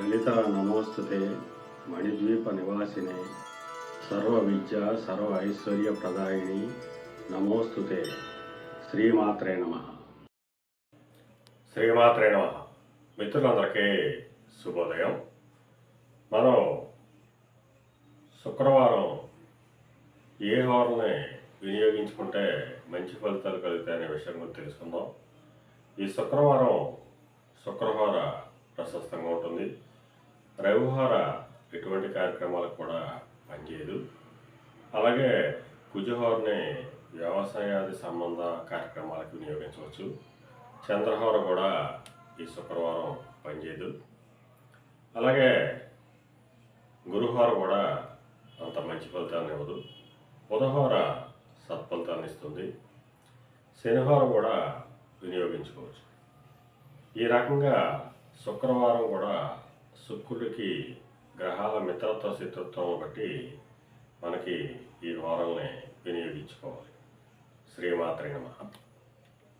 లలిత నమోస్తుతే మణిద్వీప నివాసినే. సర్వ విద్య సర్వ ఐశ్వర్య ప్రదాయిని నమోస్తుతే. శ్రీమాత్రే నమ. శ్రీమాత్రే నమ. మిత్రులందరికీ శుభోదయం. మనం శుక్రవారం ఏ హోరని వినియోగించుకుంటే మంచి ఫలితాలు కలుగుతాయనే విషయం గురించి తెలుసుకుందాం. ఈ శుక్రవారం శుక్రవార ప్రశస్తంగా ఉంటుంది. రవిహార ఎటువంటి కార్యక్రమాలకు కూడా పనిచేయదు. అలాగే కుజహోరని వ్యవసాయాది సంబంధ కార్యక్రమాలకు వినియోగించవచ్చు. చంద్రహోర కూడా ఈ శుక్రవారం పనిచేయదు. అలాగే గురుహోర కూడా అంత మంచి ఫలితాన్ని ఇవ్వదు. బుధహోర సత్ఫలితాన్ని ఇస్తుంది. శనిహోర కూడా వినియోగించుకోవచ్చు. ఈ రకంగా శుక్రవారం కూడా శుక్రుడికి గ్రహాల మిత్రత్వ శత్రుత్వం బట్టి మనకి ఈ వారాల్ని వినియోగించుకోవాలి. శ్రీమాత్రి నమ.